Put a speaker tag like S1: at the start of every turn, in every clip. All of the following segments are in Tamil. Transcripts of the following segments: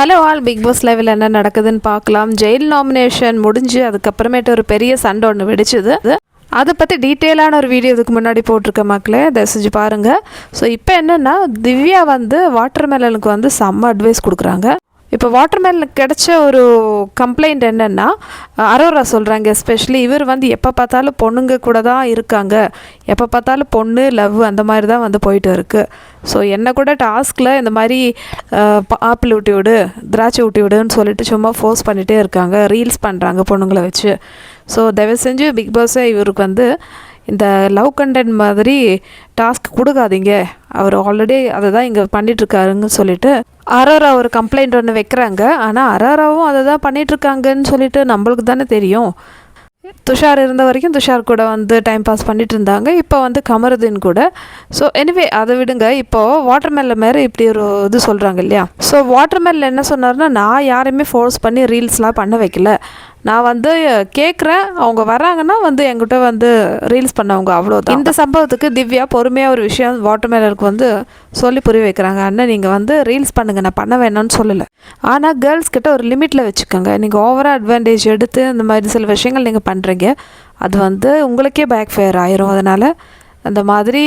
S1: ஹலோ ஆல் பிக் பாஸ் லெவலில் என்ன நடக்குதுன்னு பார்க்கலாம். ஜெயில் நாமினேஷன் முடிஞ்சு அதுக்கப்புறமேட்டு ஒரு பெரிய சண்டை ஒன்று வெடிச்சது. அதை பற்றி டீட்டெயிலான ஒரு வீடியோ இதுக்கு முன்னாடி போட்டிருக்க மக்களே தயவு செஞ்சு பாருங்கள் ஸோ இப்போ என்னென்னா திவ்யா வந்து வாட்டர் மெலனுக்கு வந்து செம்ம அட்வைஸ் கொடுக்குறாங்க. இப்போ வாட்டர்மேனுக்கு கிடைச்ச ஒரு கம்ப்ளைண்ட் என்னென்னா அரோரா சொல்கிறாங்க எஸ்பெஷலி இவர் வந்து எப்போ பார்த்தாலும் பொண்ணுங்க கூட தான் இருக்காங்க. எப்போ பார்த்தாலும் பொண்ணு லவ் அந்த மாதிரி தான் வந்து போயிட்டு இருக்குது ஸோ என்னை கூட டாஸ்கில் இந்த மாதிரி ஆப்பிள் ஊட்டி விடு திராட்சை ஊட்டி விடுன்னு சொல்லிட்டு சும்மா ஃபோர்ஸ் பண்ணிகிட்டே இருக்காங்க. ரீல்ஸ் பண்ணுறாங்க பொண்ணுங்களை வச்சு. ஸோ தயவு செஞ்சு பிக் பாஸே இவருக்கு வந்து இந்த லவ் கண்டென்ட் மாதிரி டாஸ்க் கொடுக்காதீங்க. அவர் ஆல்ரெடி அதை தான் இங்கே பண்ணிகிட்ருக்காருன்னு சொல்லிட்டு அரோரா ஒரு கம்ப்ளைண்ட் ஒன்று வைக்கிறாங்க. ஆனால் அரோராவும் அதை தான் பண்ணிகிட்ருக்காங்கன்னு சொல்லிட்டு நம்மளுக்கு தானே தெரியும். துஷார் இருந்த வரைக்கும் துஷார் கூட வந்து டைம் பாஸ் பண்ணிட்டு இருந்தாங்க இப்போ வந்து கமருதீன் கூட. ஸோ எனிவே அதை விடுங்க. இப்போது வாட்டர்மெல்ல மேலே இப்படி ஒரு இது சொல்கிறாங்க இல்லையா? ஸோ வாட்டர்மெல்ல என்ன சொன்னார்னா நான் யாரையுமே ஃபோர்ஸ் பண்ணி ரீல்ஸ்லாம் பண்ண வைக்கல. நான் வந்து கேட்குறேன் அவங்க வராங்கன்னா வந்து என்கிட்ட வந்து ரீல்ஸ் பண்ணவங்க அவ்வளோதான் இந்த சம்பவத்துக்கு திவ்யா பொறுமையாக ஒரு விஷயம் வாட்டர்மேலருக்கு வந்து சொல்லி புரிய வைக்கிறாங்க. அண்ணன் நீங்கள் வந்து ரீல்ஸ் பண்ணுங்க. நான் பண்ண வேணாம்னு சொல்லலை. ஆனால் கேர்ள்ஸ் கிட்ட ஒரு லிமிட்டில் வச்சுக்கோங்க. நீங்கள் ஓவராக அட்வான்டேஜ் எடுத்து இந்த மாதிரி சில விஷயங்கள் நீங்கள் பண்ணுறீங்க அது வந்து உங்களுக்கே பேக் ஃபயர் ஆயிரும். அதனால் அந்த மாதிரி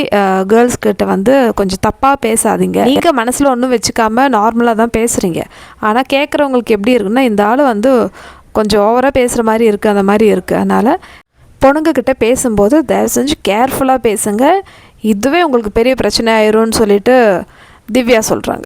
S1: கேர்ள்ஸ் கிட்ட வந்து கொஞ்சம் தப்பாக பேசாதீங்க. நீங்கள் மனசில் ஒன்றும் வச்சுக்காம நார்மலாக தான் பேசுகிறீங்க ஆனால் கேட்குறவங்களுக்கு எப்படி இருக்குன்னா இந்த ஆள் வந்து கொஞ்சம் ஓவராக பேசுகிற மாதிரி இருக்குது அந்த மாதிரி இருக்குது அதனால் பொண்ணுங்கக்கிட்ட பேசும்போது தயவு செஞ்சு கேர்ஃபுல்லாக பேசுங்க. இதுவே உங்களுக்கு பெரிய பிரச்சனை ஆயிரும்னு சொல்லிட்டு திவ்யா சொல்கிறாங்க